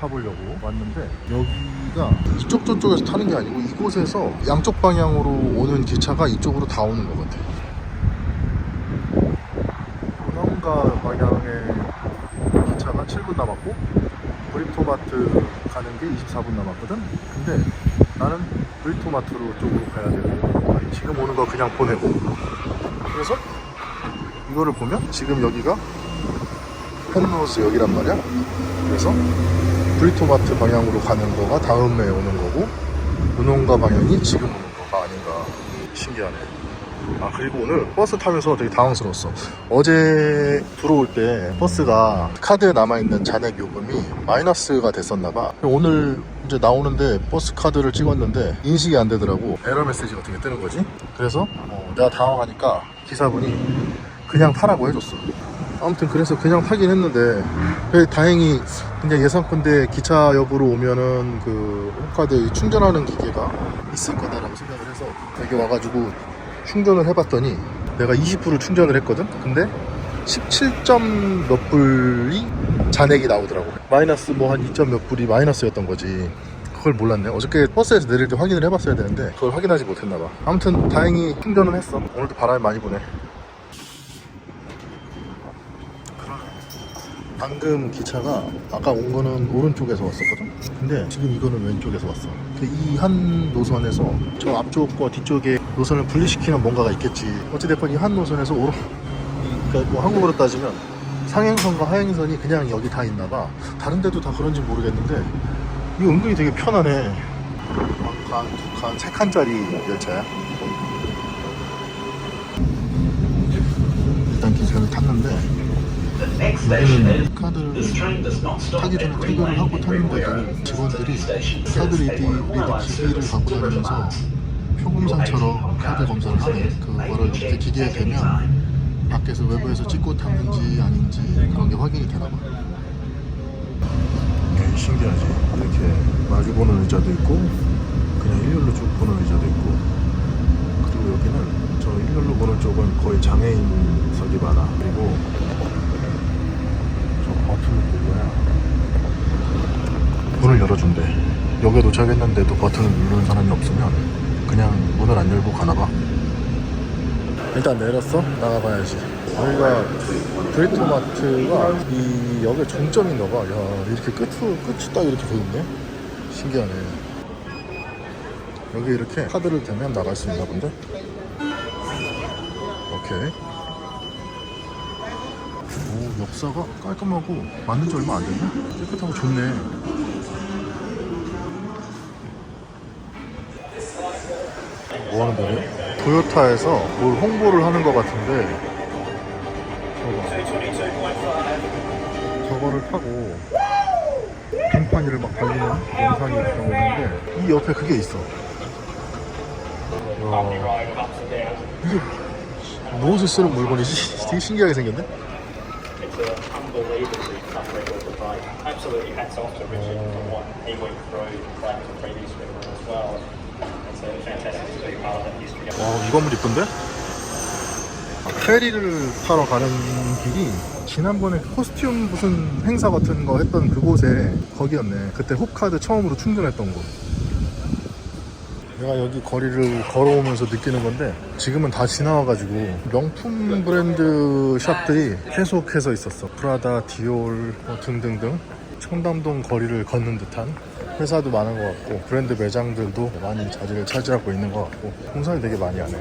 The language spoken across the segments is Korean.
타보려고 왔는데 여기가 이쪽 저쪽에서 타는 게 아니고 이곳에서 양쪽 방향으로 오는 기차가 이쪽으로 다 오는 것 같아. 뭔가 방향의 기차가 7분 남았고 브리토마트 가는 게 24분 남았거든. 근데 나는 브리토마트로 쪽으로 가야 되고 지금 오는 거 그냥 보내고 그래서 이거를 보면 지금 여기가 펜로스 역이란 말이야. 그래서 브리토마트 방향으로 가는 거가 다음에 오는 거고 은홍가 방향이 지금 오는 거가 아닌가 신기하네. 아 그리고 오늘 버스 타면서 되게 당황스러웠어. 어제 들어올 때 버스가 카드에 남아있는 잔액 요금이 마이너스가 됐었나 봐. 오늘 이제 나오는데 버스 카드를 찍었는데 인식이 안 되더라고. 에러 메시지 같은 게 뜨는 거지. 그래서 어, 내가 당황하니까 기사분이 그냥 타라고 해줬어. 아무튼 그래서 그냥 타긴 했는데 다행히 그냥 예상컨대 기차역으로 오면은 그 홈카드 충전하는 기계가 있을 거다라고 생각을 해서 여기 와가지고 충전을 해봤더니 내가 20불을 충전을 했거든? 근데 17점 몇 불이 잔액이 나오더라고. 마이너스 뭐 한 2점 몇 불이 마이너스였던 거지. 그걸 몰랐네. 어저께 버스에서 내릴 때 확인을 해봤어야 되는데 그걸 확인하지 못했나봐. 아무튼 다행히 충전은 했어. 오늘도 바람이 많이 부네 방금 기차가 아까 온 거는 오른쪽에서 왔었거든? 근데 지금 이거는 왼쪽에서 왔어. 이 한 노선에서 저 앞쪽과 뒤쪽에 노선을 분리시키는 뭔가가 있겠지. 어찌됐건 이 한 노선에서 오른, 이- 그러니까 뭐 한국으로 따지면 상행선과 하행선이 그냥 여기 다 있나 봐. 다른 데도 다 그런지 모르겠는데 이거 은근히 되게 편하네. 한 칸, 두 칸, 세 칸짜리 열차야. 일단 기차를 탔는데 여기는 카드를 타기 전에 퇴근을 하고 탔는데도 직원들이 카드 리디, 리드 기기를 갖고 다니면서 표금산처럼 카드 검사를 하네. 그 뭐라 이렇게 기계에 대면 밖에서 외부에서 찍고 탔는지 아닌지 그런 게 확인이 되나 봐. 네, 신기하지. 이렇게 마주 보는 의자도 있고 그냥 일렬로 쭉 보는 의자도 있고 그리고 여기는 저 일렬로 보는 쪽은 거의 장애인석이 많아. 그리고 저 버튼을 누르야 문을 열어준대. 여기에 도착했는데도 버튼을 누르는 사람이 없으면 그냥 문을 안 열고 가나봐. 일단 내렸어? 나가봐야지. 여기가 브리토마트가 이 역의 종점인가봐. 야 이렇게 끝으로 끝이 딱 이렇게 돼있네? 신기하네. 여기 이렇게 카드를 대면 나갈 수 있나 본데? 오케이. 오, 역사가 깔끔하고 만든 지 얼마 안 됐나? 깨끗하고 좋네. 뭐 하는 거예요? 토요타에서 뭘 홍보를 하는 것 같은데 저거 저거를 타고 빙판이를 막 달리는 영상이 나오는데 이 옆에 그게 있어. 야, 이게 무엇을 쓰는 물건이지? 되게 신기하게 생겼네. it's 와, 이 건물 이쁜데? 페리를 타러 가는 길이 지난번에 코스튬 무슨 행사 같은 거 했던 그곳에 거기였네. 그때 홉카드 처음으로 충전했던 곳. 내가 여기 거리를 걸어오면서 느끼는 건데 지금은 다 지나와가지고 명품 브랜드 샵들이 계속해서 있었어. 프라다, 디올 뭐 등등등 청담동 거리를 걷는 듯한 회사도 많은 것 같고 브랜드 매장들도 많이 자리를 차지하고 있는 것 같고 공사를 되게 많이 하네.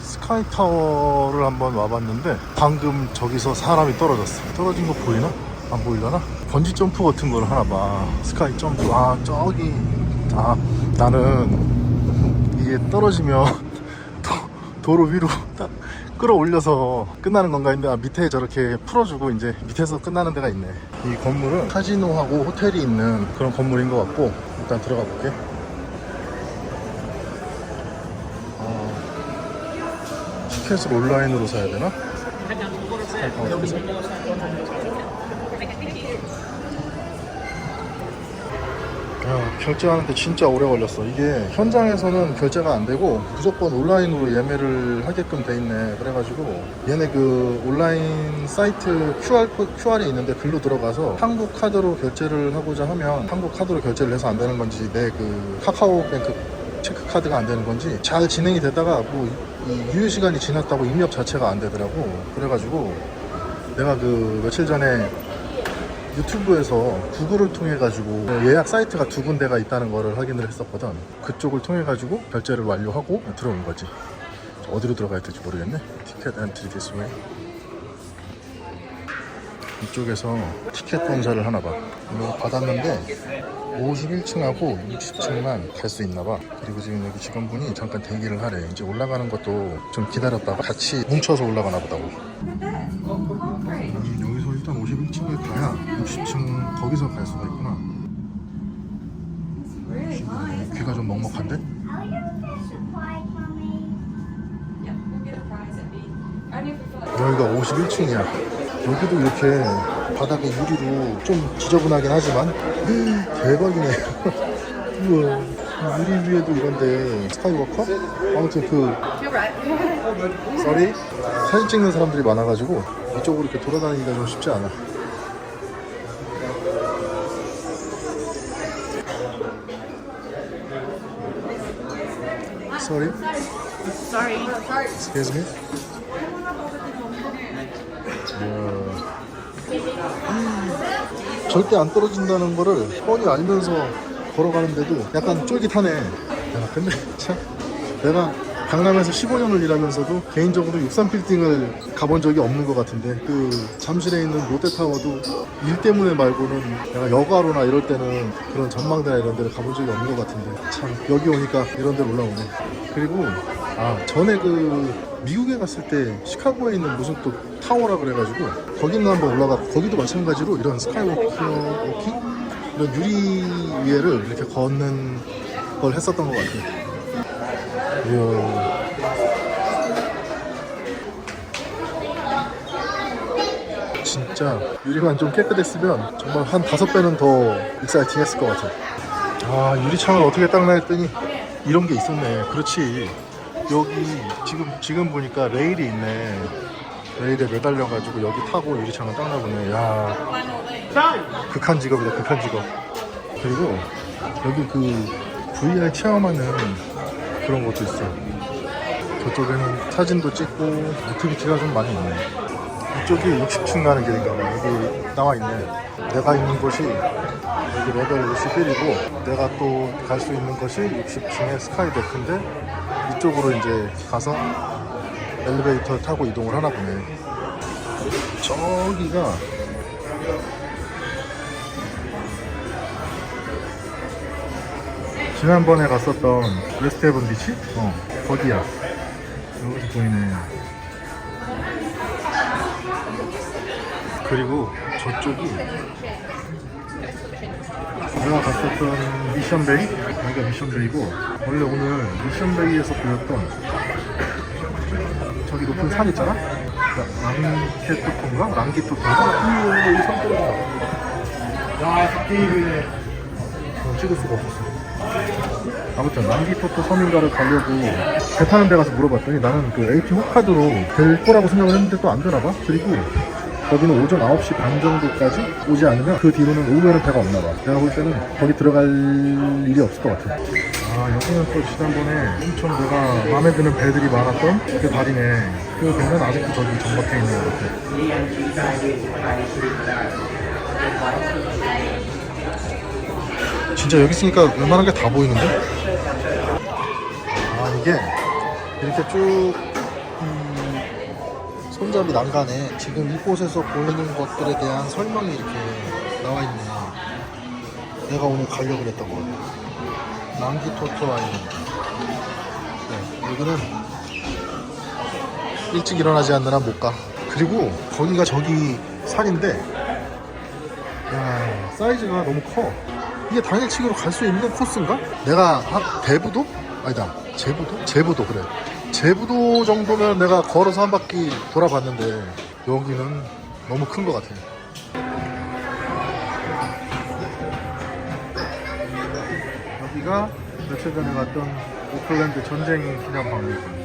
스카이 타워를 한번 와봤는데 방금 저기서 사람이 떨어졌어. 떨어진 거 보이나? 안 보이려나? 번지 점프 같은 걸 하나 봐. 스카이 점프. 아 저기. 아 나는 이게 떨어지면 도, 도로 위로 딱 끌어올려서 끝나는 건가 했는데 아, 밑에 저렇게 풀어주고 이제 밑에서 끝나는 데가 있네. 이 건물은 카지노하고 호텔이 있는 그런 건물인 것 같고 일단 들어가 볼게. 티켓을 온라인으로 사야 되나? 어? 야, 결제하는데 진짜 오래 걸렸어. 이게 현장에서는 결제가 안 되고 무조건 온라인으로 예매를 하게끔 돼 있네. 그래가지고 얘네 그 온라인 사이트 QR 코- QR이 있는데 글로 들어가서 한국 카드로 결제를 하고자 하면 한국 카드로 결제를 해서 안 되는 건지 내 그 카카오뱅크 체크 카드가 안 되는 건지 잘 진행이 되다가 뭐이 유효 시간이 지났다고 입력 자체가 안 되더라고. 그래가지고 내가 그 며칠 전에 유튜브에서 구글을 통해 가지고 예약 사이트가 두 군데가 있다는 거를 확인을 했었거든. 그쪽을 통해 가지고 결제를 완료하고 들어온 거지. 어디로 들어가야 될지 모르겠네. 티켓 엔트리 디스 웨이. 이쪽에서 티켓 검사를 하나 봐. 이거 받았는데 51층하고 60층만 갈 수 있나 봐. 그리고 지금 여기 직원분이 잠깐 대기를 하래. 이제 올라가는 것도 좀 기다렸다가 같이 뭉쳐서 올라가나 보다고. 음, 여기서 일단 51층에 가야 60층 거기서 갈 수가 있구나. 귀가 좀 먹먹한데? 여기가 51층이야. 여기도 이렇게 바닥에 유리로 좀 지저분하긴 하지만 대박이네. 우와. 유리 위에도 이런데 스카이워커? 아무튼 그 썰이 사진 찍는 사람들이 많아가지고 이쪽으로 이렇게 돌아다니기가 좀 쉽지 않아. Sorry. Sorry. Excuse me. 이야. 절대 안 떨어진다는 거를 뻔히 알면서 걸어가는데도 약간 쫄깃하네. 야, 근데 참 내가 강남에서 15년을 일하면서도 개인적으로 63빌딩을 가본 적이 없는 것 같은데 그 잠실에 있는 롯데타워도 일 때문에 말고는 내가 여가로나 이럴 때는 그런 전망대나 이런 데를 가본 적이 없는 것 같은데 참 여기 오니까 이런 데로 올라오네 그리고 아 전에 그 미국에 갔을 때 시카고에 있는 무슨 또 타워라 그래가지고 거기는 한번 올라가 거기도 마찬가지로 이런 스카이워킹 이런 유리 위에를 이렇게 걷는 걸 했었던 것 같아요 이야. 진짜 유리만 좀 깨끗했으면 정말 한 다섯 배는 더 익사이팅 했을 것 같아. 아, 유리창을 어떻게 닦나 했더니 이런 게 있었네. 그렇지. 여기 지금 지금 보니까 레일이 있네. 레일에 매달려가지고 여기 타고 유리창을 닦나 보네. 야, 극한 직업이다. 극한 직업. 그리고 여기 그 VR 체험하는 그런 것도 있어. 저쪽에는 사진도 찍고 액티비티가 좀 많이 있네. 이쪽이 60층 가는 길인가 봐. 여기 나와 있네. 내가 있는 곳이 여기 레벨 51이고 내가 또 갈 수 있는 것이 60층의 스카이데크인데 이쪽으로 이제 가서 엘리베이터 타고 이동을 하나 보네. 저기가 지난번에 갔었던 웨스트 헤븐 비치? 어, 거기야. 여기서 보이네. 그리고 저쪽이 내가 갔었던 미션베이? 여기가 미션베이고 원래 오늘 미션베이에서 보였던 저기 높은 산 있잖아? 랑케토토인가? 랑기토토인가? 우와 이산 떨어진다 야 스테이블 어, 찍을 수가 없었어 아무튼 랑기토토 섬인가를 가려고 배 타는 데 가서 물어봤더니 나는 그 AP 호카드로 될 거라고 생각을 했는데 또 안 되나 봐. 그리고 거기는 오전 9시 반 정도까지 오지 않으면 그 뒤로는 오후에는 배가 없나 봐. 내가 볼 때는 거기 들어갈 일이 없을 것 같아. 아 여기는 또 지난번에 엄청 내가 마음에 드는 배들이 많았던 그 다리네. 그 배는 아직도 저기 정박해 있는 것 같아 진짜 여기 있으니까 웬만한 게 다 보이는데? 아 이게 이렇게 쭉 음, 손잡이 난간에 지금 이곳에서 보이는 것들에 대한 설명이 이렇게 나와 있네. 내가 오늘 가려고 그랬던 거. 랑기토토 아일랜드. 네, 여기는 일찍 일어나지 않는 한못 가. 그리고 거기가 저기 산인데, 야 사이즈가 너무 커. 이게 당일치기로 갈 수 있는 코스인가? 내가 한 대부도? 아니다 제부도? 제부도 그래 제부도 정도면 내가 걸어서 한 바퀴 돌아봤는데 여기는 너무 큰 것 같아 여기가 며칠 전에 갔던 오클랜드 전쟁 기념 박물관.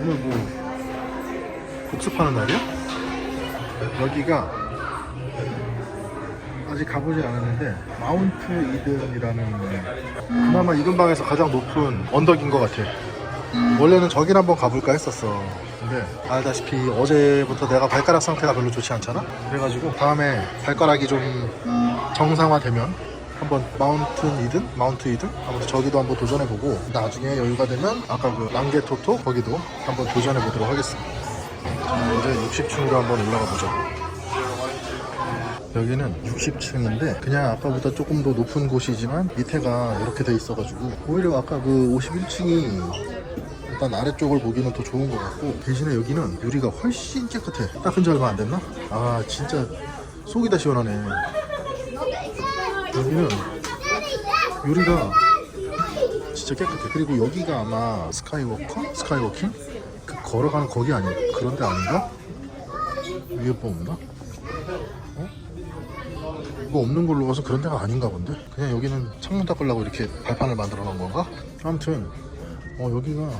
오늘 뭐 복습하는 날이야? 여기가 아직 가보지 않았는데 마운트 이든이라는 그나마 이든방에서 가장 높은 언덕인 것 같아. 원래는 저길 한번 가볼까 했었어. 근데 알다시피 어제부터 내가 발가락 상태가 별로 좋지 않잖아. 그래가지고 다음에 발가락이 좀 정상화되면 한번 마운트 이든, 마운트 이든 아무튼 저기도 한번 도전해보고 나중에 여유가 되면 아까 그 랑게토토 거기도 한번 도전해보도록 하겠습니다. 자 이제 60층으로 한번 올라가 보자. 여기는 60층인데 그냥 아까보다 조금 더 높은 곳이지만 밑에가 이렇게 돼 있어가지고 오히려 아까 그 51층이 일단 아래쪽을 보기는 더 좋은 것 같고 대신에 여기는 유리가 훨씬 깨끗해 닦은 지 얼마 안 됐나? 아 진짜 속이 다 시원하네 여기는 유리가 진짜 깨끗해 그리고 여기가 아마 스카이워커? 스카이워킹? 그 걸어가는 거기 아니 그런 데 아닌가? 위에 뭐 없나? 뭐 없는 걸로 봐서 그런 데가 아닌가 본데 그냥 여기는 창문 닦으려고 이렇게 발판을 만들어 놓은 건가? 아무튼 어 여기가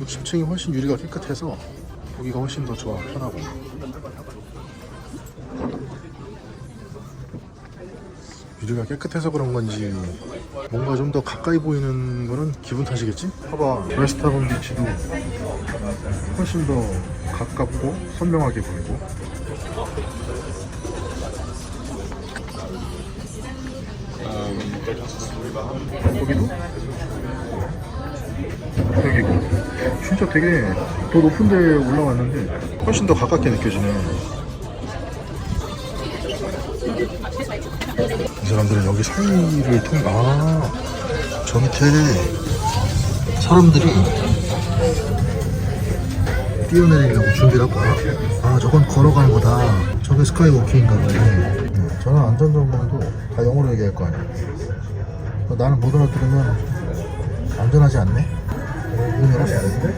60층이 훨씬 유리가 깨끗해서 보기가 훨씬 더 좋아 편하고 유리가 깨끗해서 그런 건지 뭔가 좀 더 가까이 보이는 거는 기분 탓이겠지? 봐봐 웨스타본 비치도 훨씬 더 가깝고 선명하게 보이고 거기도 여기고 진짜 되게 더 높은 데 올라왔는데 훨씬 더 가깝게 느껴지네 이 사람들은 여기 사이를 통, 아, 저 밑에 사람들이 뛰어내리려고 준비를 하고 아, 저건 걸어가는 거다. 저게 스카이워킹인가 보네. 네, 저는 안전정보도 다 영어로 얘기할 거 아니야. 어, 나는 못 알아들으면 안전하지 않네? 문 열었어야 되는데?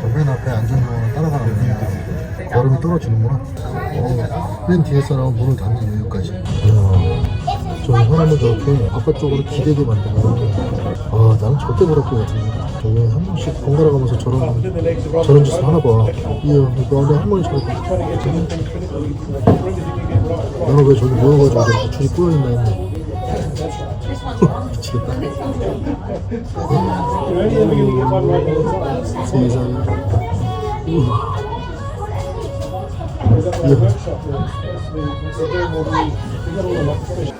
저맨 앞에 안전요원을 따라가는데 걸음이 떨어지는구나. 어, 맨 뒤에 사람은 문을 닫는 이유까지. 이야, 저 사람은 저렇게 바깥쪽으로 기대게 만들면 아 나는 절대 그럴 것 같은데 저기 한 번씩 번갈아 가면서 저런 저런 짓을 하나 봐 이야 너네 한 번씩 저렇게 나는 왜 저기 모여가지고 저렇게 줄이 꼬여있나 했네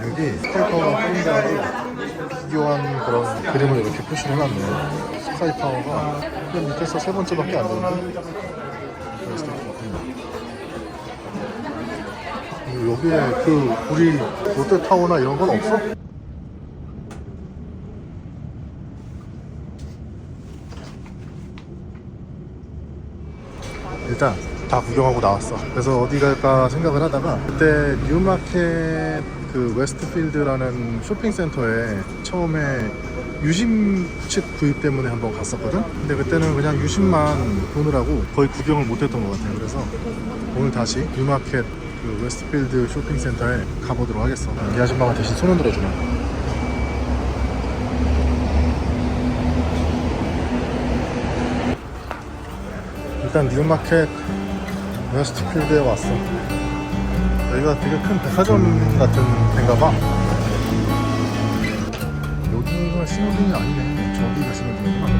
여기 스카이파워가 팬들하고 비교한 그런 그림을 이렇게 표시를 해놨네 스카이파워가 맨 밑에서 세 번째밖에 안 되는데 여기에 그 우리 롯데타워나 이런 건 없어? 일단 다 구경하고 나왔어. 그래서 어디 갈까 생각을 하다가 그때 뉴마켓 그 웨스트필드라는 쇼핑센터에 처음에 유심 칩 구입 때문에 한번 갔었거든. 근데 그때는 그냥 유심만 보느라고 거의 구경을 못했던 것 같아요. 그래서 오늘 다시 뉴마켓 그 웨스트필드 쇼핑센터에 가보도록 하겠어. 이 아줌마가 대신 손 흔들어 주네. 일단 뉴마켓 웨스트필드에 왔어. 여기가 되게 큰 백화점 같은 데인가 봐. 여기가 신호등이 아니네. 저기가 신호등이구나.